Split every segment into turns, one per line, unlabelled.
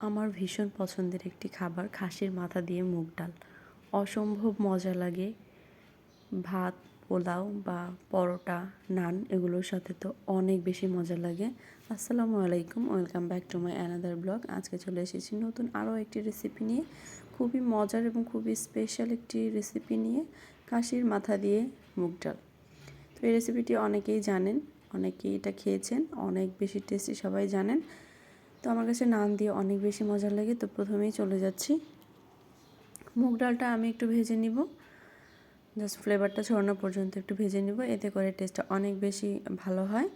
আমার ভীষণ পছন্দের একটি খাবার খাসির মাথা দিয়ে মুগ ডাল। অসম্ভব মজা লাগে। ভাত, পোলাও বা পরোটা, নান এগুলোর সাথে তো অনেক বেশি মজা লাগে। আসসালামু আলাইকুম, welcome back to my another blog. আজকে চলে এসেছি নতুন আরও একটি রেসিপি নিয়ে। খুবই মজার এবং খুবই স্পেশাল একটি রেসিপি নিয়ে খাসির মাথা দিয়ে মুগ ডাল। তো এই রেসিপিটি অনেকেই জানেন, অনেকেই এটা খেয়েছেন, অনেক বেশি টেস্টি সবাই জানেন। তো আমার কাছে নান দিয়ে অনেক বেশি মজা লাগে, তো প্রথমেই চলে যাচ্ছি। মুগ ডালটা আমি একটু ভেজে নিব। জাস্ট ফ্লেভারটা ছড়ানো পর্যন্ত একটু ভেজে নিব, এতে করে টেস্টটা অনেক বেশি ভালো হয়।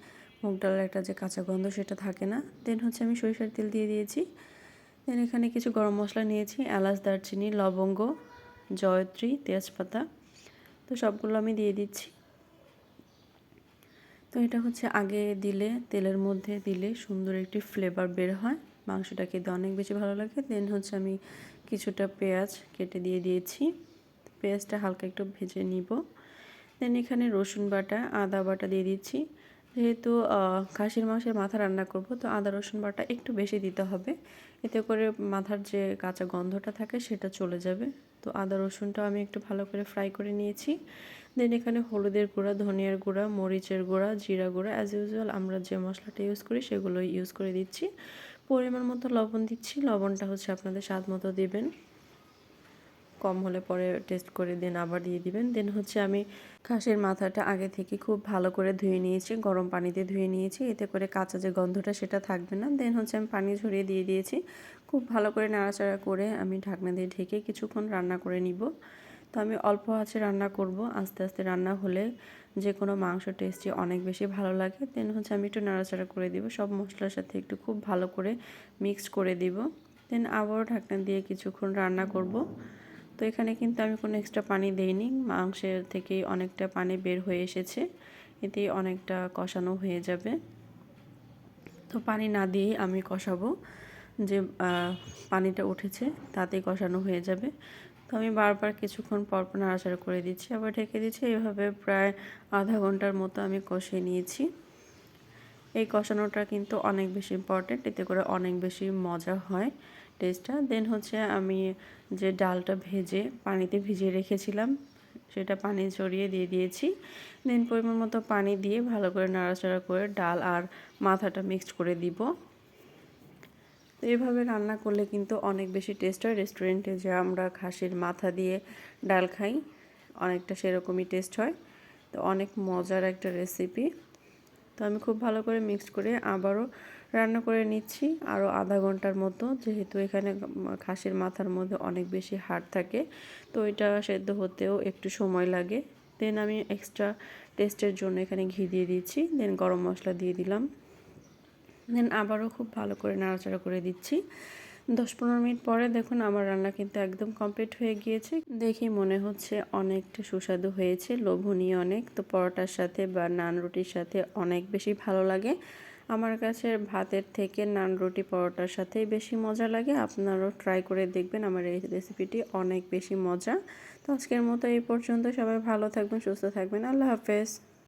মুগ ডালের একটা যে কাঁচা গন্ধ সেটা থাকে না। দেন হচ্ছে আমি সরিষার তেল দিয়ে দিয়েছি। দেন এখানে কিছু গরম মশলা নিয়েছি, এলাচ, দারচিনি, লবঙ্গ, জয়ত্রী, তেজপাতা। তো সবগুলো আমি দিয়ে দিচ্ছি। তো এটা হচ্ছে আগে দিলে, তেলের মধ্যে দিলে সুন্দর একটি ফ্লেভার বের হয়। মাংসটা খেতে অনেক বেশি ভালো লাগে। দেন হচ্ছে আমি কিছুটা পেঁয়াজ কেটে দিয়ে দিয়েছি। পেঁয়াজটা হালকা একটু ভেজে নিব। দেন এখানে রসুন বাটা, আদা বাটা দিয়ে দিচ্ছি। যেহেতু খাসির মাংসের মাথা রান্না করব, তো আদা, রসুন বাটা একটু বেশি দিতে হবে। এতে করে মাথার যে কাঁচা গন্ধটা থাকে, সেটা চলে যাবে। তো আদা, রসুনটাও আমি একটু ভালো করে ফ্রাই করে নিয়েছি। দেন এখানে হলুদের গুঁড়া, ধনিয়ার গুঁড়া, মরিচের গুঁড়া, জিরা গুঁড়া অ্যাজ ইউজুয়াল আমরা যে মশলাটা ইউজ করি সেগুলো ইউজ করে দিচ্ছি। পরিমাণ মতো লবণ দিচ্ছি। লবণটা হচ্ছে আপনাদের স্বাদ মতো দেবেন। কম হলে পরে টেস্ট করে দেন আবার দিয়ে দিবেন। দেন হচ্ছে আমি খাসির মাথাটা আগে থেকে খুব ভালো করে ধুয়ে নিয়েছি, গরম পানিতে ধুয়ে নিয়েছি। এতে করে কাঁচা যে গন্ধটা সেটা থাকবে না। দেন হচ্ছে আমি পানি ঝরিয়ে দিয়ে দিয়েছি। খুব ভালো করে নাড়াচাড়া করে আমি ঢাকনা দিয়ে ঢেকে কিছুক্ষণ রান্না করে নিব। তো আমি অল্প আছে রান্না করব। আস্তে আস্তে রান্না হলে যে কোনো মাংস টেস্টি অনেক বেশি ভালো লাগে। দেন হচ্ছে আমি একটু নাড়াচাড়া করে দিব। সব মশলার সাথে একটু খুব ভালো করে মিক্সড করে দিব। দেন আবারও ঢাকনা দিয়ে কিছুক্ষণ রান্না করব। তো এখানে কিন্তু আমি কোনো এক্সট্রা পানি দেইনি। মাংসের থেকেই অনেকটা পানি বের হয়ে এসেছে। এতে অনেকটা কষানো হয়ে যাবে। তো পানি না দিয়েই আমি কষাবো। যে পানিটা উঠেছে তাতেই কষানো হয়ে যাবে। তো আমি বারবার কিছুক্ষণ পরপর নাড়াচাড়া করে দিচ্ছি, আবার ঢেকে দিচ্ছি। এইভাবে প্রায় আধা ঘণ্টার মতো আমি কষিয়ে নিয়েছি। এই কষানোটা কিন্তু অনেক বেশি ইম্পর্টেন্ট এতে করে অনেক বেশি মজা হয় টেস্টটা দেন হচ্ছে আমি যে ডালটা ভেজে, পানিতে ভিজিয়ে রেখেছিলাম, সেটা পানি ছড়িয়ে দিয়ে দিয়েছি। দেন পরিমাণ মতো পানি দিয়ে ভালো করে নাড়াচাড়া করে ডাল আর মাথাটা মিক্সড করে দিব। তো এইভাবে রান্না করলে কিন্তু অনেক বেশি টেস্ট হয়। রেস্টুরেন্টে যে আমরা খাসির মাথা দিয়ে ডাল খাই, অনেকটা সেরকমই টেস্ট হয়। তো অনেক মজার একটা রেসিপি তো আমি খুব ভালো করে মিক্সড করে আবারও রান্না করে নিচ্ছি। আরও আধা ঘণ্টার মতো, যেহেতু এখানে খাসির মাথার মধ্যে অনেক বেশি হাড় থাকে, তো এটা সেদ্ধ হতেও একটু সময় লাগে। দেন আমি এক্সট্রা টেস্টের জন্য এখানে ঘি দিয়ে দিচ্ছি দেন গরম মশলা দিয়ে দিলাম। দেন আবারও খুব ভালো করে নাড়াচাড়া করে দিচ্ছি। দশ পনেরো মিনিট পরে দেখুন আমার রান্না কিন্তু একদম কমপ্লিট হয়ে গিয়েছে। দেখি মনে হচ্ছে অনেকটা সুস্বাদু হয়েছে, লোভনীয় অনেক। তো পরোটার সাথে বা নান রুটির সাথে অনেক বেশি ভালো লাগে। আমার কাছে ভাতের থেকে নান রুটি পরোটার সাথেই বেশি মজা লাগে। আপনারাও ট্রাই করে দেখবেন আমার এই রেসিপিটি অনেক বেশি মজা। তো আজকের মতো এই পর্যন্ত। সবাই ভালো থাকবেন, সুস্থ থাকবেন। আল্লাহ হাফেজ।